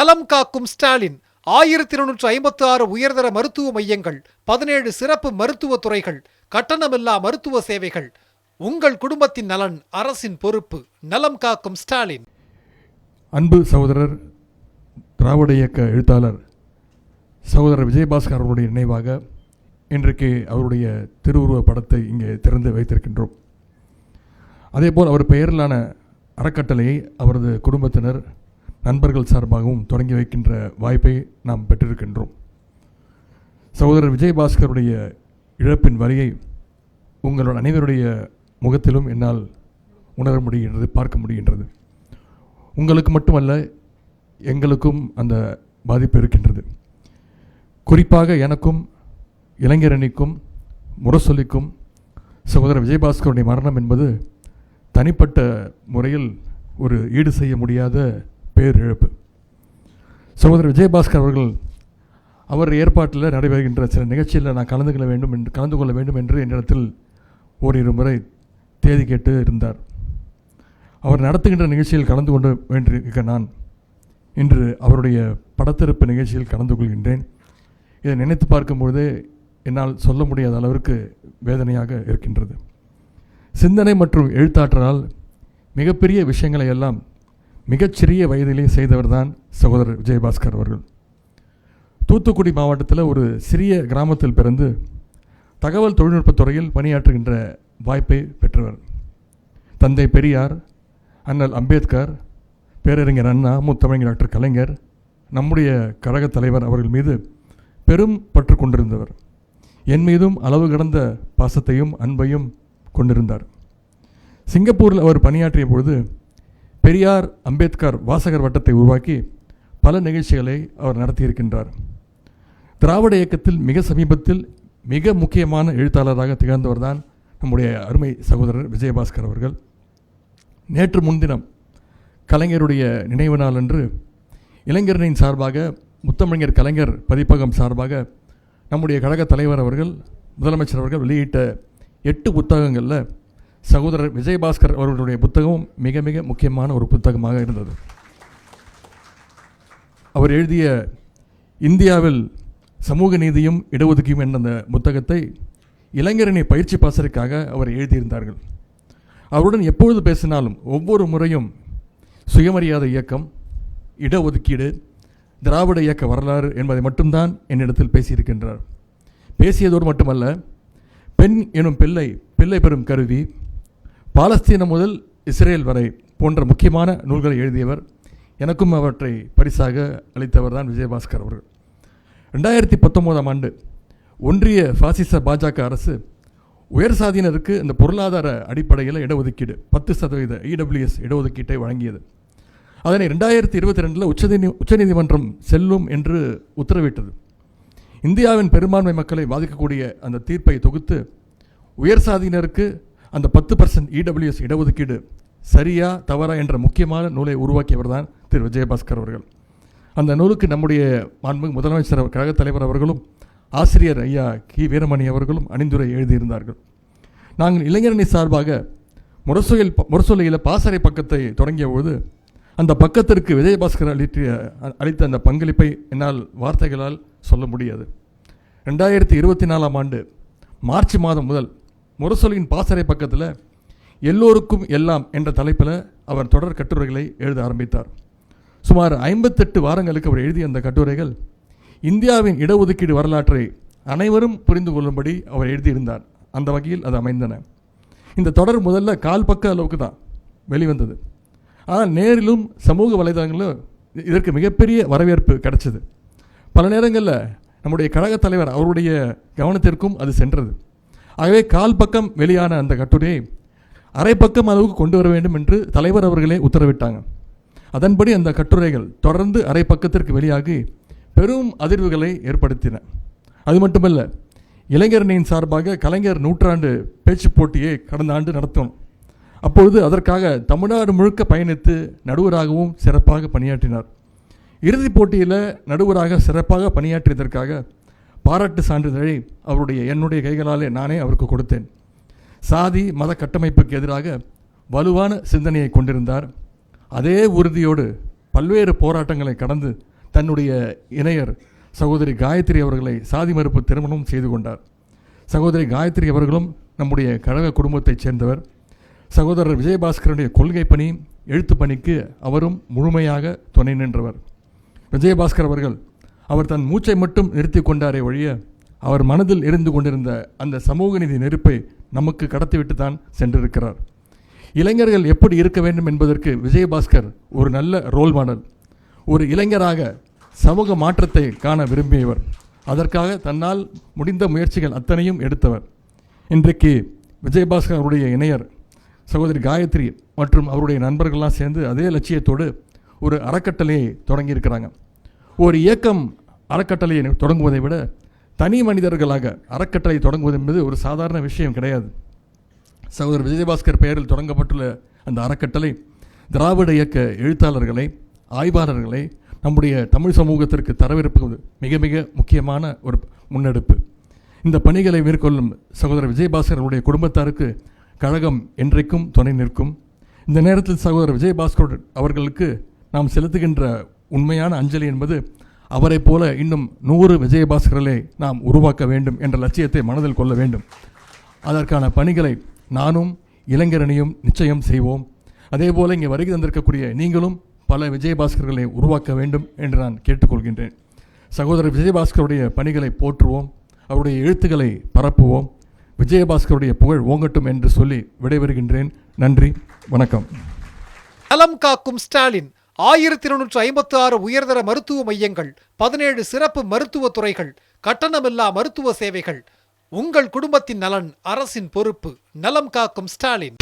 நலம் காக்கும் ஸ்டாலின். ஆயிரத்தி இருநூற்று ஐம்பத்தி ஆறு உயர்தர மருத்துவ மையங்கள் பதினேழு சிறப்பு மருத்துவ துறைகள் கட்டணமில்லா மருத்துவ சேவைகள். உங்கள் குடும்பத்தின் நலன் அரசின் பொறுப்பு. நலம் காக்கும் ஸ்டாலின். அன்பு சகோதரர் திராவிட இயக்க எழுத்தாளர் சகோதரர் விஜயபாஸ்கர் அவருடைய நினைவாக இன்றைக்கு அவருடைய திருவுருவ படத்தை இங்கே திறந்து வைத்திருக்கின்றோம். அதேபோல் அவர் பெயரிலான அறக்கட்டளையை அவரது குடும்பத்தினர் நண்பர்கள் சார்பாகவும் தொடங்கி வைக்கின்ற வாய்ப்பை நாம் பெற்றிருக்கின்றோம். சகோதரர் விஜயபாஸ்கருடைய இழப்பின் வரியை உங்களோட அனைவருடைய முகத்திலும் என்னால் உணர முடிகின்றது பார்க்க முடிகின்றது. உங்களுக்கு மட்டுமல்ல எங்களுக்கும் அந்த பாதிப்பு இருக்கின்றது. குறிப்பாக எனக்கும் இளைஞரணிக்கும் முரசொலிக்கும் சகோதரர் விஜயபாஸ்கருடைய மரணம் என்பது தனிப்பட்ட முறையில் ஒரு ஈடு செய்ய முடியாத பேரிழப்பு சகோதரர் விஜயபாஸ்கர் அவர்கள் அவர் ஏற்பாட்டில் நடைபெறுகின்ற சில நிகழ்ச்சியில் நான் கலந்து கொள்ள வேண்டும் என்று கலந்து கொள்ள வேண்டும் என்று என்னிடத்தில் ஓரிரு முறை தேதி கேட்டு இருந்தார். அவர் நடத்துகின்ற நிகழ்ச்சியில் கலந்து கொண்டு வேண்டியிருக்க நான் இன்று அவருடைய படத்திருப்பு நிகழ்ச்சியில் கலந்து கொள்கின்றேன். இதை நினைத்து பார்க்கும்பொழுதே என்னால் சொல்ல முடியாத அளவிற்கு வேதனையாக இருக்கின்றது. சிந்தனை மற்றும் எழுத்தாற்றலால் மிகப்பெரிய விஷயங்களை எல்லாம் மிகச்சிறிய வயதிலே செய்தவர்தான் சகோதரர் விஜயபாஸ்கர் அவர்கள். தூத்துக்குடி மாவட்டத்தில் ஒரு சிறிய கிராமத்தில் பிறந்து தகவல் தொழில்நுட்பத் துறையில் பணியாற்றுகின்ற வாய்ப்பை பெற்றவர். தந்தை பெரியார் அண்ணல் அம்பேத்கர் பேரறிஞர் அண்ணா முத்தமிழர் டாக்டர் கலைஞர் நம்முடைய கழகத் தலைவர் அவர்கள் மீது பெரும் பற்று கொண்டிருந்தவர். என் மீதும் அளவு கடந்த பாசத்தையும் அன்பையும் கொண்டிருந்தார். சிங்கப்பூரில் அவர் பணியாற்றிய பொழுது பெரியார் அம்பேத்கர் வாசகர் வட்டத்தை உருவாக்கி பல நிகழ்ச்சிகளை அவர் நடத்தியிருக்கின்றார். திராவிட இயக்கத்தில் மிக சமீபத்தில் மிக முக்கியமான எழுத்தாளராக திகழ்ந்தவர் தான் நம்முடைய அருமை சகோதரர் விஜயபாஸ்கர் அவர்கள். நேற்று முன்தினம் கலைஞருடைய நினைவு நாள் அன்று இளைஞரணியின் சார்பாக முத்தமிழர் கலைஞர் பதிப்பகம் சார்பாக நம்முடைய கழக தலைவர் அவர்கள் முதலமைச்சர் அவர்கள் வெளியிட்ட எட்டு புத்தகங்களில் சகோதரர் விஜயபாஸ்கர் அவர்களுடைய புத்தகம் மிக மிக முக்கியமான ஒரு புத்தகமாக இருந்தது. அவர் எழுதிய இந்தியாவில் சமூக நீதியும் இடஒதுக்கீயும் என்ற அந்த புத்தகத்தை இளைஞரணி பயிற்சி பாசருக்காக அவர் எழுதியிருந்தார்கள். அவருடன் எப்பொழுது பேசினாலும் ஒவ்வொரு முறையும் சுயமரியாதை இயக்கம் இடஒதுக்கீடு திராவிட இயக்க வரலாறு என்பதை மட்டும்தான் என்னிடத்தில் பேசியிருக்கின்றார். பேசியதோடு மட்டுமல்ல பெண் எனும் பிள்ளை பிள்ளை பெறும் கருவி பாலஸ்தீனம் முதல் இஸ்ரேல் வரை போன்ற முக்கியமான நூல்களை எழுதியவர் எனக்கும் அவற்றை பரிசாக அளித்தவர் தான் விஜயபாஸ்கர் அவர்கள். ரெண்டாயிரத்தி பத்தொம்போதாம் ஆண்டு ஒன்றிய பாசிச பாஜக அரசு உயர் சாதியினருக்கு இந்த பொருளாதார அடிப்படையில் இடஒதுக்கீடு பத்து சதவீத இடபிள்யூஎஸ் இடஒதுக்கீட்டை வழங்கியது. அதனை ரெண்டாயிரத்தி இருபத்தி ரெண்டில் உச்சநீதி உச்சநீதிமன்றம் செல்லும் என்று உத்தரவிட்டது. இந்தியாவின் பெரும்பான்மை மக்களை பாதிக்கக்கூடிய அந்த தீர்ப்பை தொகுத்து உயர் சாதியினருக்கு அந்த பத்து பர்சன்ட் இடபிள்யூஎஸ் இடஒதுக்கீடு சரியா தவறா என்ற முக்கியமான நூலை உருவாக்கியவர் தான் திரு. விஜயபாஸ்கர் அவர்கள். அந்த நூலுக்கு நம்முடைய மாண்புமிகு முதலமைச்சர் அவர் கழகத் தலைவர் அவர்களும் ஆசிரியர் ஐயா கி. வீரமணி அவர்களும் அணிந்துரை எழுதியிருந்தார்கள். நாங்கள் இளைஞரணி சார்பாக முரசொலியில் முரசொலியில் பாசறை பக்கத்தை தொடங்கிய அந்த பக்கத்திற்கு விஜயபாஸ்கர் அளித்த அளித்த அந்த பங்களிப்பை என்னால் வார்த்தைகளால் சொல்ல முடியாது. ரெண்டாயிரத்தி இருபத்தி நாலாம் ஆண்டு மார்ச் மாதம் முதல் முரசொலியின் பாசறை பக்கத்தில் எல்லோருக்கும் எல்லாம் என்ற தலைப்பில் அவர் தொடர் கட்டுரைகளை எழுத ஆரம்பித்தார். சுமார் ஐம்பத்தெட்டு வாரங்களுக்கு அவர் எழுதிய அந்த கட்டுரைகள் இந்தியாவின் இடஒதுக்கீடு வரலாற்றை அனைவரும் புரிந்து கொள்ளும்படி அவர் எழுதியிருந்தார். அந்த வகையில் அது அமைந்தன. இந்த தொடர் முதல்ல கால் பக்க அளவுக்கு தான் வெளிவந்தது. ஆனால் நேரிலும் சமூக வலைதளங்களிலும் இதற்கு மிகப்பெரிய வரவேற்பு கிடைச்சது. பல நேரங்களில் நம்முடைய கழகத் தலைவர் அவருடைய கவனத்திற்கும் அது சென்றது. ஆகவே கால் பக்கம் வெளியான அந்த கட்டுரையை அரை பக்கம் அளவுக்கு கொண்டு வர வேண்டும் என்று தலைவர் அவர்களே உத்தரவிட்டாங்க. அதன்படி அந்த கட்டுரைகள் தொடர்ந்து அரை பக்கத்திற்கு வெளியாகி பெரும் அதிர்வுகளை ஏற்படுத்தின. அது மட்டுமல்ல இளைஞரணியின் சார்பாக கலைஞர் நூற்றாண்டு பேச்சு போட்டியை கடந்த ஆண்டு நடத்தணும் அப்பொழுது அதற்காக தமிழ்நாடு முழுக்க பயணித்து நடுவராகவும் சிறப்பாக பணியாற்றினார். இறுதிப் போட்டியில் நடுவராக சிறப்பாக பணியாற்றியதற்காக பாராட்டு சான்றிதழை அவருடைய என்னுடைய கைகளாலே நானே அவருக்கு கொடுத்தேன். சாதி மத கட்டமைப்புக்கு எதிராக வலுவான சிந்தனையை கொண்டிருந்தார். அதே உறுதியோடு பல்வேறு போராட்டங்களை கடந்து தன்னுடைய இணையர் சகோதரி காயத்ரி அவர்களை சாதி மறுப்பு திருமணம் செய்து கொண்டார். சகோதரி காயத்ரி அவர்களும் நம்முடைய கழக குடும்பத்தைச் சேர்ந்தவர். சகோதரர் விஜயபாஸ்கருடைய கொள்கை பணி எழுத்து பணிக்கு அவரும் முழுமையாக துணை நின்றவர். விஜயபாஸ்கர் அவர்கள் அவர் தன் மூச்சை மட்டும் நிறுத்தி கொண்டாரே ஒழிய அவர் மனதில் இருந்து கொண்டிருந்த அந்த சமூக நீதி நெருப்பை நமக்கு கடத்திவிட்டு தான் சென்றிருக்கிறார். இளைஞர்கள் எப்படி இருக்க வேண்டும் என்பதற்கு விஜயபாஸ்கர் ஒரு நல்ல ரோல் மாடல் ஒரு இளைஞராக சமூக மாற்றத்தை காண விரும்பியவர். அதற்காக தன்னால் முடிந்த முயற்சிகள் அத்தனையும் எடுத்தவர். இன்றைக்கு விஜயபாஸ்கர் அவருடைய இணையர் சகோதரி காயத்ரி மற்றும் அவருடைய நண்பர்கள்லாம் சேர்ந்து அதே லட்சியத்தோடு ஒரு அறக்கட்டளையை தொடங்கியிருக்கிறாங்க. ஒரு இயக்கம் அறக்கட்டளையை தொடங்குவதை விட தனி மனிதர்களாக அறக்கட்டளை தொடங்குவது என்பது ஒரு சாதாரண விஷயம் கிடையாது. சகோதரர் விஜயபாஸ்கர் பெயரில் தொடங்கப்பட்டுள்ள அந்த அறக்கட்டளை திராவிட இயக்க எழுத்தாளர்களை ஆய்வாளர்களை நம்முடைய தமிழ் சமூகத்திற்கு தரவிருப்பது மிக மிக முக்கியமான ஒரு முன்னெடுப்பு. இந்த பணிகளை மேற்கொள்ளும் சகோதரர் விஜயபாஸ்கருடைய குடும்பத்தாருக்கு கழகம் என்றைக்கும் துணை நிற்கும். இந்த நேரத்தில் சகோதரர் விஜயபாஸ்கர் அவர்களுக்கு நாம் செலுத்துகின்ற உண்மையான அஞ்சலி என்பது அவரைப் போல இன்னும் நூறு விஜயபாஸ்கர்களை நாம் உருவாக்க வேண்டும் என்ற லட்சியத்தை மனதில் கொள்ள வேண்டும். அதற்கான பணிகளை நானும் இளைஞரணியும் நிச்சயம் செய்வோம். அதேபோல இங்கே வருகை தந்திருக்கக்கூடிய நீங்களும் பல விஜயபாஸ்கர்களை உருவாக்க வேண்டும் என்று நான் கேட்டுக்கொள்கின்றேன். சகோதரர் விஜயபாஸ்கருடைய பணிகளை போற்றுவோம். அவருடைய எழுத்துக்களை பரப்புவோம். விஜயபாஸ்கருடைய புகழ் ஓங்கட்டும் என்று சொல்லி விடைபெறுகின்றேன். நன்றி. வணக்கம். நலம் காக்கும் ஸ்டாலின். ஆயிரத்தி இருநூற்று ஐம்பத்தி ஆறு உயர்தர மருத்துவ மையங்கள் பதினேழு சிறப்பு மருத்துவ துறைகள் கட்டணமில்லா மருத்துவ சேவைகள். உங்கள் குடும்பத்தின் நலன் அரசின் பொறுப்பு. நலம் காக்கும் ஸ்டாலின்.